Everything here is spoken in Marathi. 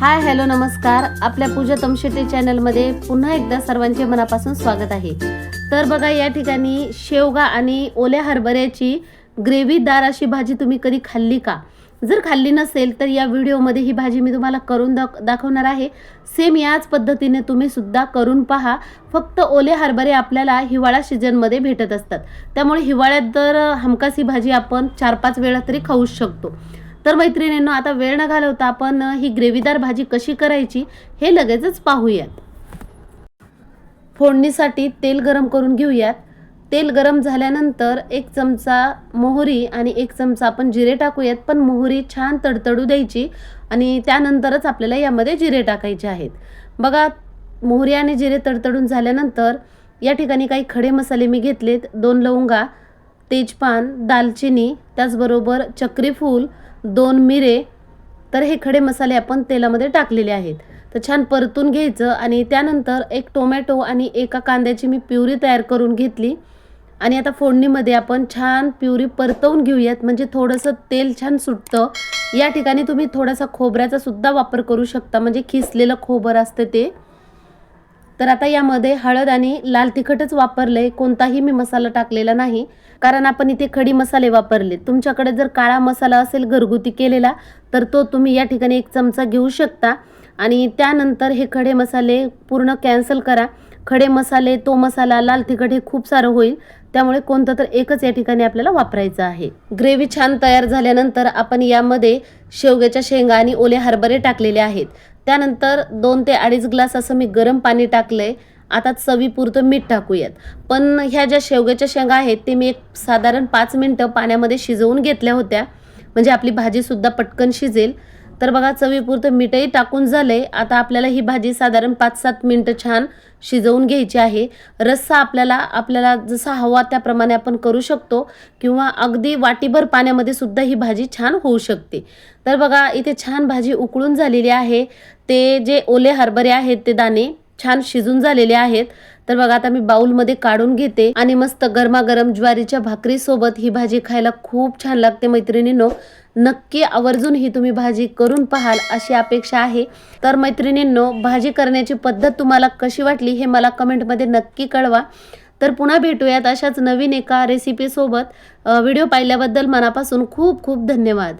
हाय हॅलो नमस्कार. आपल्या पूजा तमशेटे चॅनलमध्ये पुन्हा एकदा सर्वांचे मनापासून स्वागत आहे. तर बघा या ठिकाणी शेवगा आणि ओल्या हरभऱ्याची ग्रेव्हीदार अशी भाजी तुम्ही कधी खाल्ली का? जर खाल्ली नसेल तर या व्हिडिओमध्ये ही भाजी मी तुम्हाला करून दाख दाखवणार आहे. सेम याच पद्धतीने तुम्ही सुद्धा करून पहा. फक्त ओले हरभरे आपल्याला हिवाळा सीझनमध्ये भेटत असतात. त्यामुळे हिवाळ्यात तर हमखास ही भाजी आपण चार पाच वेळा तरी खाऊच शकतो. तर मैत्रिणींनो आता वेळ न घालवता आपण ही ग्रेव्हीदार भाजी कशी करायची हे लगेचच पाहूयात. फोडणीसाठी तेल गरम करून घेऊयात. तेल गरम झाल्यानंतर एक चमचा मोहरी आणि एक चमचा आपण जिरे टाकूयात पण मोहरी छान तडतडू द्यायची आणि त्यानंतरच आपल्याला यामध्ये जिरे टाकायचे आहेत. बघा मोहरी आणि जिरे तडतडून झाल्यानंतर या ठिकाणी काही खडे मसाले मी घेतलेत दोन लवंगा तेजपान दालचिनी त्याचबरोबर चक्रीफूल दोन मिरे तर हे खडे मसाले आपण तेलामध्ये टाकलेले आहेत. तर छान परतून घ्यायचं आणि त्यानंतर एक टोमॅटो आणि एका कांद्याची मी प्युरी तयार करून घेतली. आणि आता फोडणीमध्ये आपण छान प्युरी परतवून घेऊयात. म्हणजे थोडंसं तेल छान सुटतं. या ठिकाणी तुम्ही थोडासा खोबऱ्याचा सुद्धा वापर करू शकता. म्हणजे खिसलेलं खोबर असतं ते. तर आता यामध्ये हळद आणि लाल तिखटच वापरले कोणताही मी मसाला टाकलेला नाही. कारण आपण इथे खडी मसाले वापरले. तुमच्याकडे जर काळा मसाला असेल घरगुती केलेला तर तो तुम्ही या ठिकाणी एक चमचा घेऊ शकता. आणि त्यानंतर हे खडे मसाले पूर्ण कॅन्सल करा. खडे मसाले तो मसाला लाल तिखट हे खूप सारं होईल. त्यामुळे कोणतं तर एकच या ठिकाणी आपल्याला वापरायचं आहे. ग्रेव्ही छान तयार झाल्यानंतर आपण यामध्ये शेवग्याच्या शेंगा आणि ओले हरभरे टाकलेले आहेत. त्यानंतर दोन ते अडीच ग्लास असं मी गरम पाणी टाकलंय. आता चवीपुरतं मीठ टाकूयात. पण ह्या ज्या शेवग्याच्या शेंगा आहेत ते मी एक साधारण पाच मिनटं पाण्यामध्ये शिजवून घेतल्या होत्या. म्हणजे आपली भाजीसुद्धा पटकन शिजेल. तर बघा चवीपुरतं मीठही टाकून झालंय. आता आपल्याला ही भाजी साधारण पाच सात मिनटं छान शिजवून घ्यायची आहे. रस्सा आपल्याला आपल्याला जसा हवा त्याप्रमाणे आपण करू शकतो किंवा अगदी वाटीभर पाण्यामध्ये सुद्धा ही भाजी छान होऊ शकते. तर बघा इथे छान भाजी उकळून झालेली आहे. ते जे ओले हरभरे आहेत ते दाणे छान शिजून झालेले आहेत. तर बघा आता मी बाउलमध्ये काढून घेते आणि मस्त गरमागरम ज्वारीच्या भाकरीसोबत ही भाजी खायला खूप छान लागते मैत्रिणींनो. नक्की आवर्जून ही तुम्ही भाजी करून पाहाल अशी अपेक्षा आहे. तर मैत्रिणींनो भाजी करण्याची पद्धत तुम्हाला कशी वाटली हे मला कमेंटमध्ये नक्की कळवा. तर पुन्हा भेटूयात अशाच नवीन एका रेसिपीसोबत व्हिडिओ पाहिल्याबद्दल मनापासून खूप खूप धन्यवाद.